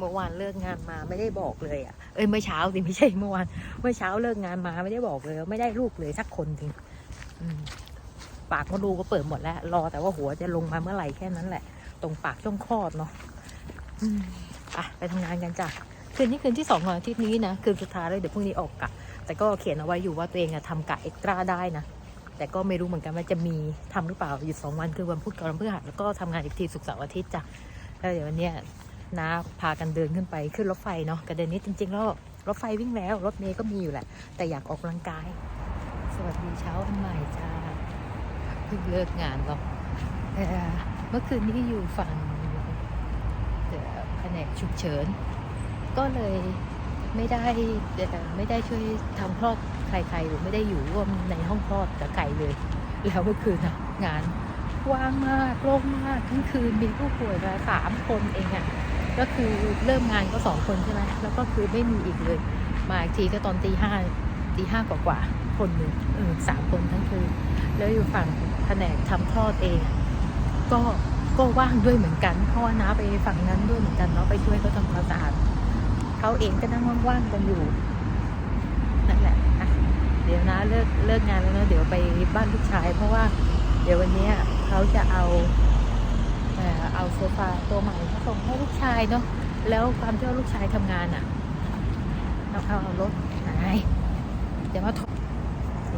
เมื่อวานเลิกงานมาไม่ได้บอกเลยอะ เอ้ยเมื่อเช้าสิไม่ใช่เมื่อวาน เมื่อเช้าเลิกงานมาไม่ได้บอกเลย ไม่ได้ลูกเลยสักคนจริงปากมดลูกก็เปิดหมดแล้ว รอแต่ว่าหัวจะลงมาเมื่อไหร่แค่นั้นแหละ ตรงปากช่องคลอดเนาะอะไปทำงานกันจ้ะ คืนนี้คืนที่สองของอาทิตย์นี้นะ คืนสุดท้ายเลยเดี๋ยวพรุ่งนี้ออกกะ แต่ก็เขียนเอาไว้อยู่ว่าตัวเองอะทำกะเอ็กตร้าได้นะ แต่ก็ไม่รู้เหมือนกันว่าจะมีทำหรือเปล่าหยุดสองวันคือวันพุธกับวันพฤหัสแล้วก็ทำงานอีกทีศุกร์เสาร์อาทิตย์จ้ะแล้วเดี๋ยววันเนี้ย น้าพากันเดินขึ้นไปขึ้นรถไฟเนาะกระเด็นนี้จริงๆแล้วรถไฟวิ่งแล้ว รถเมย์ก็มีอยู่แหละ แต่อยากออกกำลังกาย สวัสดีเช้าวันใหม่จ้าเพิ่งเลิกงานเนาะเอ่อเมื่อคืนนี้อยู่ฝั่งแผนกฉุกเฉิน ก็เลยไม่ได้ไม่ได้ช่วยทำคลอดใครๆหรือไม่ได้อยู่ร่วมในห้องคลอดกับใครเลย แล้วเมื่อคืนนะงานว่างมากโล่งมากทั้งคืนมีผู้ป่วยมาสามคนเองอะ่ะ ก็คือเริ่มงานก็สองคนใช่ไหมแล้วก็คือไม่มีอีกเลย มาอีกทีก็ตอนตีห้าตีห้ากว่าๆคนหนึ่งสามคนทั้งคืนแล้วอยู่ฝั่งแผนกทำคลอดเอง ก็ก็ว่างด้วยเหมือนกันเพราะว่าน้าไปฝั่งนั้นด้วยเหมือนกันเนาะไปช่วยเขาทำความสะอาดเขาเองก็นั่งว่างๆกันอยู่นั่นแหละอะเดี๋ยวนะเลิกเลิกงานแล้วนะเดี๋ยวไปบ้านลูกชาย เพราะว่าเดี๋ยววันนี้เขาจะเอา เอาโซฟาตัวใหม่มาส่งให้ลูกชายเนาะแล้วความที่ว่าลูกชายทำงานอะเอาเอาเอารถไหนเดี๋ยวมาถอย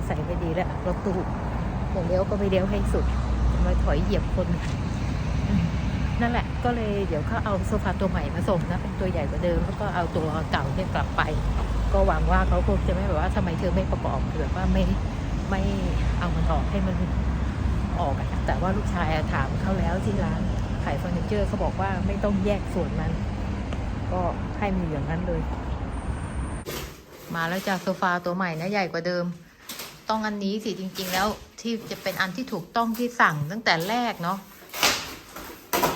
ใส่ไปดีแล้วรถตู้เดี๋ยวเลี้ยวก็ไม่เลี้ยวให้สุดมาถอยเหยียบคนนั่นแหละก็เลยเดี๋ยวเขาเอาโซฟาตัวใหม่มาส่งนะเป็นตัวใหญ่กว่าเดิมแล้วก็เอาตัวเก่าเนี่ยกลับไป ก็หวังว่าเขาคงจะไม่แบบว่าทำไมเธอไม่ประกอบแบบว่าไม่ไม่เอามันออกให้มันออกอะแต่ว่าลูกชายถามเขาแล้วที่ร้าน ขายเฟอร์นิเจอร์เขาบอกว่าไม่ต้องแยกส่วนมันก็ให้มันอย่างนั้นเลย มาแล้วจากโซฟาตัวใหม่นะใหญ่กว่าเดิม ต้องอันนี้สิจริง ๆ แล้วที่จะเป็นอันที่ถูกต้องที่สั่งตั้งแต่แรกเนาะ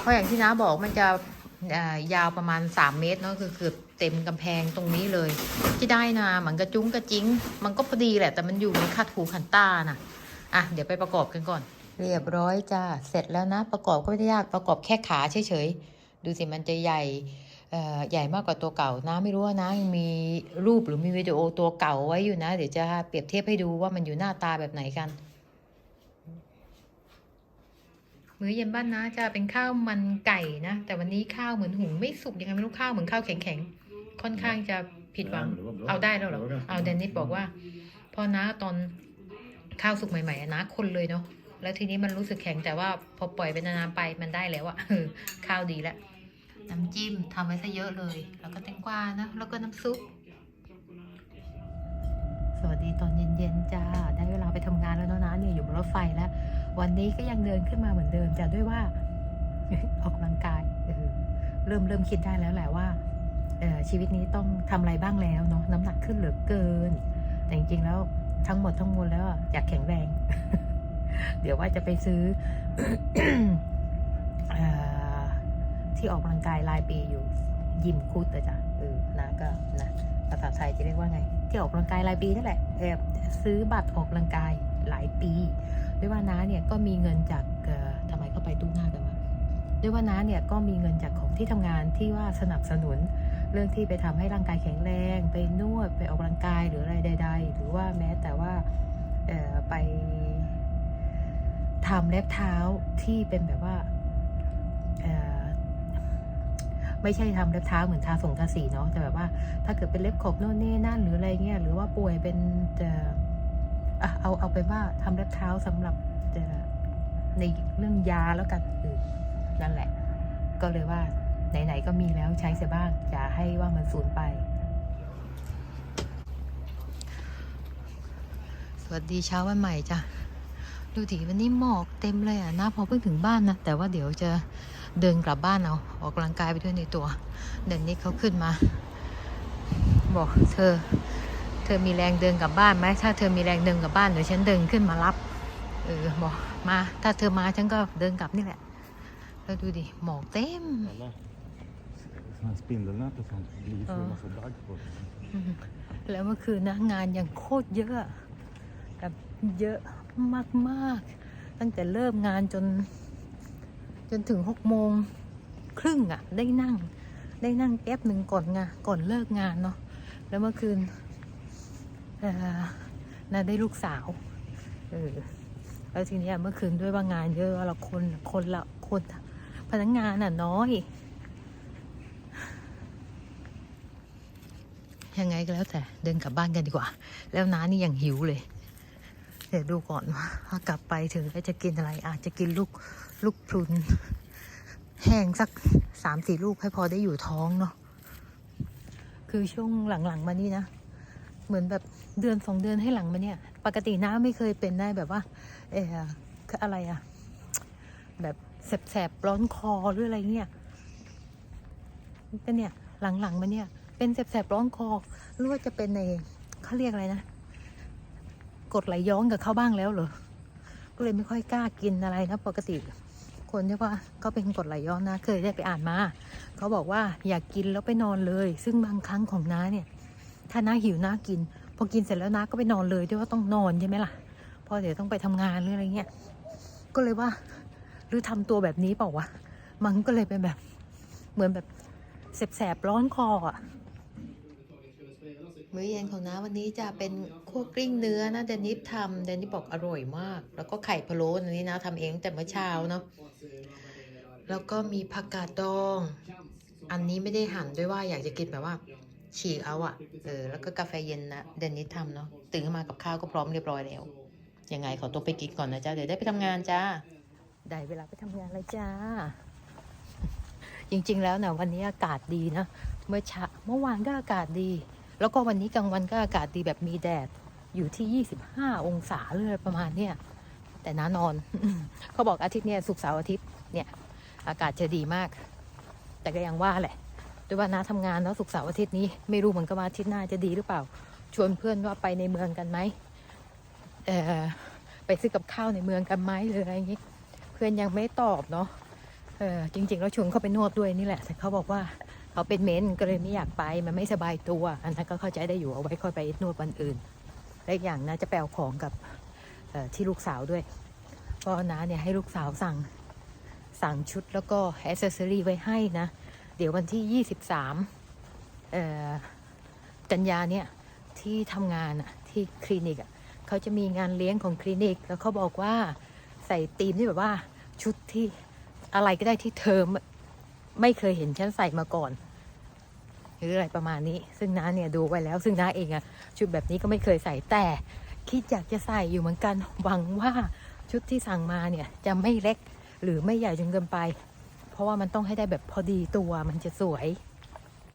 เพราะอย่างที่น้าบอกมันจะยาวประมาณ 3 เมตรเนาะคือเกือบเต็มกำแพงตรงนี้เลย ที่ได้นะมันกระจุ้งกระจิ้ง มันก็พอดีแหละ แต่มันอยู่ในคัดหูขันต้านะอะ เดี๋ยวไปประกอบกันก่อน เรียบร้อยจ้า เสร็จแล้วนะ ประกอบก็ไม่ได้ยาก ประกอบแค่ขาเฉยๆ ดูสิมันจะใหญ่เอ่อใหญ่มากกว่าตัวเก่านะไม่รู้ว่านะยังมีรูปหรือมีวิดีโอตัวเก่าไว้อยู่นะ เดี๋ยวจะเปรียบเทียบให้ดูว่ามันอยู่หน้าตาแบบไหนกัน มื้อเย็นบ้านนะจะเป็นข้าวมันไก่นะ แต่วันนี้ข้าวเหมือนหุงไม่สุกยังไงไม่รู้ข้าวเหมือนข้าวแข็งๆ ค่อนข้างจะผิดหวัง เอาได้แล้วเหรอ เอาเดนนิสบอกว่า พอนะตอนข้าวสุกใหม่ๆอะนะคนเลยเนาะ แล้วทีนี้มันรู้สึกแข็งแต่ว่าพอปล่อยไปนานๆไปมันได้แล้วอะเออข้าวดีแล้วน้ำจิ้มทำไว้ซะเยอะเลย แล้วก็แตงกวานะ แล้วก็น้ำซุป สวัสดีตอนเย็นๆจ้า ได้เวลาไปทำงานแล้วเนาะนะเนี่ยอยู่บนรถไฟแล้ว วันนี้ก็ยังเดินขึ้นมาเหมือนเดิมจ้ะด้วยว่า ออกกำลังกายเออเริ่มเริ่มคิดได้แล้วแหละว่าออชีวิตนี้ต้องทำอะไรบ้างแล้วเนาะน้ำหนักขึ้นเหลือเกิน แต่จริงๆแล้วทั้งหมดทั้งมวลแล้วอะอยากแข็งแรง ดี๋ยวว่าจะไปซื้ออที่ออกกำลังกายรายปีอยู่ยิมคุดอะจ้ะเออนะก็นะภาษาไทยจะเรียกว่าไง ที่ออกกำลังกายรายปีนั่นแหละเออซื้อบัตรออกกำลังกายหลายปีด้วยว่าน้าเนี่ยก็มีเงินจากเอ่อทำไมเข้าไปตู้หน้ากันวะด้วยว่าน้าเนี่ยก็มีเงินจากของที่ทำงานที่ว่าสนับสนุนเรื่องที่ไปทำให้ร่างกายแข็งแรง ไปนวดไปออกกำลังกายหรืออะไรใด ๆ หรือว่าแม้แต่ว่าไป ทำเล็บเท้าที่เป็นแบบว่าไม่ใช่ทำเล็บเท้าเหมือนทาส่งทาสีเนาะแต่แบบว่า ถ้าเกิดเป็นเล็บขบโน่นนี่นั่นหรืออะไรเงี้ยหรือว่าป่วยเป็นเอ่ออะเอาเอาไปว่าทำเล็บเท้าสำหรับในเรื่องยาแล้วกันเออนั่นแหละ ก็เลยว่าไหนๆก็มีแล้วใช้เสียบ้างอย่าให้ว่ามันสูญไป สวัสดีเช้าวันใหม่จ้ะ ดูดิวันนี้หมอกเต็มเลยอะนะพอเพิ่งถึงบ้านนะ แต่ว่าเดี๋ยวจะเดินกลับบ้านเอาออกกำลังกายไปด้วยในตัวเด่นนี้เขาขึ้นมา บอกเธอ เธอมีแรงเดินกลับบ้านไหมถ้าเธอมีแรงเดินกลับบ้านเดี๋ยวฉันเดินขึ้นมารับเออบอกมา ถ้าเธอมาฉันก็เดินกลับนี่แหละแล้วดูดิหมอกเต็ม Alla såna här spindelnät och sånt blir så Ja. massa dagg på. อืมแล้วเมื่อคืนนะงานยังโคตรเยอะอะแบบเยอะ มากๆ ตั้งแต่เริ่มงานจน จนถึงหกโมงครึ่งอะได้นั่ง ได้นั่งแป๊บหนึ่งก่อนงานก่อนเลิกงานเนาะแล้วเมื่อคืนน่าได้ลูกสาวเออแล้วทีนี้เมื่อคืนด้วยว่างานเยอะเราคนคนละคนพนักงานอะน้อยยังไงก็แล้วแต่เดินกลับบ้านกันดีกว่า แล้วน้านี่ยังหิวเลย เดี๋ยวดูก่อนว่าถ้ากลับไปถึงจะกินอะไร อาจจะกินลูกลูกพรุน แห้งสักสามสี่ลูกให้พอได้อยู่ท้องเนาะคือช่วงหลังๆมานี่นะ เหมือนแบบเดือนสองเดือนให้หลังมาเนี่ย ปกติน้าไม่เคยเป็นได้แบบว่า เออคืออะไรอะแบบแสบๆร้อนคอหรืออะไรเงี้ยก็เนี่ยหลังๆมาเนี่ย เป็นแสบๆร้อนคอหรือว่าจะเป็นในเขาเรียกอะไรนะ กดไหลย้อนกับเข้าบ้างแล้วเหรอ ก็เลยไม่ค่อยกล้ากินอะไรนะปกติ คนที่ว่าก็เป็นกดไหลย้อนนะ เคยได้ไปอ่านมาเขาบอกว่าอยากกินแล้วไปนอนเลย ซึ่งบางครั้งของน้าเนี่ย ถ้าน้าหิวน้ากิน พอกินเสร็จแล้วน้าก็ไปนอนเลยด้วยว่าต้องนอนใช่ไหมล่ะพอเดี๋ยวต้องไปทำงานหรืออะไรเงี้ยก็เลยว่า หรือทำตัวแบบนี้เปล่าวะมันก็เลยเป็นแบบ เหมือนแบบแสบๆร้อนคออะ มื้อเย็นของน้าวันนี้จะเป็นคั่วกลิ้งเนื้อนะเดนิสทำเดนิสบอกอร่อยมาก แล้วก็ไข่พะโล้อันนี้นะทำเองแต่เมื่อเช้าเนาะแล้วก็มีผักกาดดอง อันนี้ไม่ได้หั่นด้วยว่าอยากจะกินแบบว่า ฉีกเอาอะเออแล้วก็กาแฟเย็นนะเดนิสทำเนาะตื่นขึ้นมากับข้าวก็พร้อมเรียบร้อยแล้วยังไงขอตัวไปกินก่อนนะจ๊ะเดี๋ยวได้ไปทำงานจ้าได้เวลาไปทำงานแล้วจ้า จริงๆแล้วนะวันนี้อากาศดีนะ เมื่อเช้าเมื่อวานก็อากาศดี แล้วก็วันนี้กลางวันก็อากาศดีแบบมีแดดอยู่ที่ 25 องศาเลยประมาณเนี้ยแต่น้านอน เขาบอกอาทิตย์เนี้ยสุกร์เสาร์อาทิตย์เนี่ยอากาศจะดีมาก แต่ก็ยังว่าแหละด้วยว่าน้าทำงานเนาะสุกร์เสาร์อาทิตย์นี้ไม่รู้เหมือนกันว่าอาทิตย์หน้าจะดีหรือเปล่า ชวนเพื่อนว่าไปในเมืองกันไหมเออไปซื้อกับข้าวในเมืองกันไหมหรืออะไรอย่างงี้ เพื่อนยังไม่ตอบเนาะเออจริงๆแล้วชวนเขาไปนวดด้วยนี่แหละแต่เขาบอกว่า เขาเป็นเม้นก็เลยไม่อยากไปมันไม่สบายตัว อันนั้นก็เข้าใจได้อยู่เอาไว้ค่อยไปนวดวันอื่นและอีกอย่างนะจะแปลของกับที่ลูกสาวด้วยก็นะเนี่ยให้ลูกสาวสั่งสั่งชุดแล้วก็แอ c เซสซอรีไว้ให้นะ เดี๋ยววันที่ 23กันยาเนี่ยที่ทำงานที่คลินิกเขาจะมีงานเลี้ยงของคลินิก แล้วเขาบอกว่าใส่ธีมที่แบบว่าชุดที่อะไรก็ได้ที่เธอไม่เคยเห็นฉันใส่มาก่อน หรืออะไรประมาณนี้ ซึ่งน้าเนี่ยดูไว้แล้ว ซึ่งน้าเองอะชุดแบบนี้ก็ไม่เคยใส่แต่ คิดอยากจะใส่อยู่เหมือนกันหวังว่าชุดที่สั่งมาเนี่ยจะไม่เล็กหรือไม่ใหญ่จนเกินไป เพราะว่ามันต้องให้ได้แบบพอดีตัวมันจะสวย